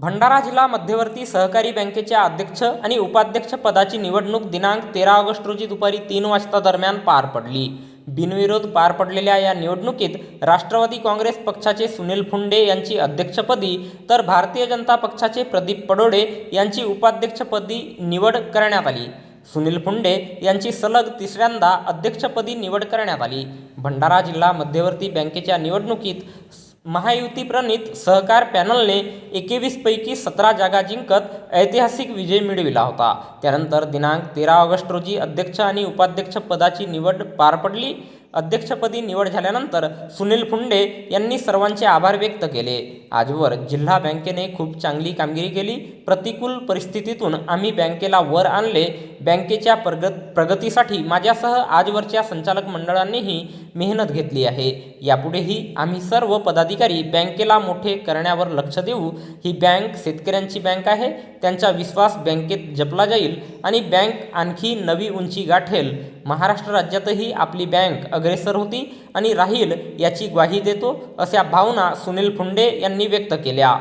भंडारा जिल्हा मध्यवर्ती सहकारी बँकेच्या अध्यक्ष आणि उपाध्यक्ष पदाची निवडणूक दिनांक तेरा ऑगस्ट रोजी दुपारी तीन वाजता दरम्यान पार पडली. बिनविरोध पार पडलेल्या या निवडणुकीत राष्ट्रवादी काँग्रेस पक्षाचे सुनील फुंडे यांची अध्यक्षपदी तर भारतीय जनता पक्षाचे प्रदीप पडोडे यांची उपाध्यक्षपदी निवड करण्यात आली. सुनील फुंडे यांची सलग तिसऱ्यांदा अध्यक्षपदी निवड करण्यात आली. भंडारा जिल्हा मध्यवर्ती बँकेच्या निवडणुकीत महायुती प्रणित सहकार पॅनलने एकवीसपैकी सतरा जागा जिंकत ऐतिहासिक विजय मिळविला होता. त्यानंतर दिनांक तेरा ऑगस्ट रोजी अध्यक्ष आणि उपाध्यक्ष पदाची निवड पार पडली. अध्यक्षपदी निवड झाल्यानंतर सुनील फुंडे यांनी सर्वांचे आभार व्यक्त केले. आजवर जिल्हा बँकेने खूप चांगली कामगिरी केली. प्रतिकूल परिस्थितीतून आम्ही बँकेला वर आणले. बँकेच्या प्रगत प्रगतीसाठी माझ्यासह आजवरच्या संचालक मंडळांनीही मेहनत घेतली आहे. यापुढेही आम्ही सर्व पदाधिकारी बँकेला मोठे करण्यावर लक्ष देऊ. ही बँक शेतकऱ्यांची बँक आहे. त्यांचा विश्वास बँकेत जपला जाईल आणि बँक आणखी नवी उंची गाठेल. महाराष्ट्र राज्यातही आपली बँक अग्रेसर होती आणि राहील याची ग्वाही देतो अशा भावना सुनील फुंडे यांनी व्यक्त केल्या.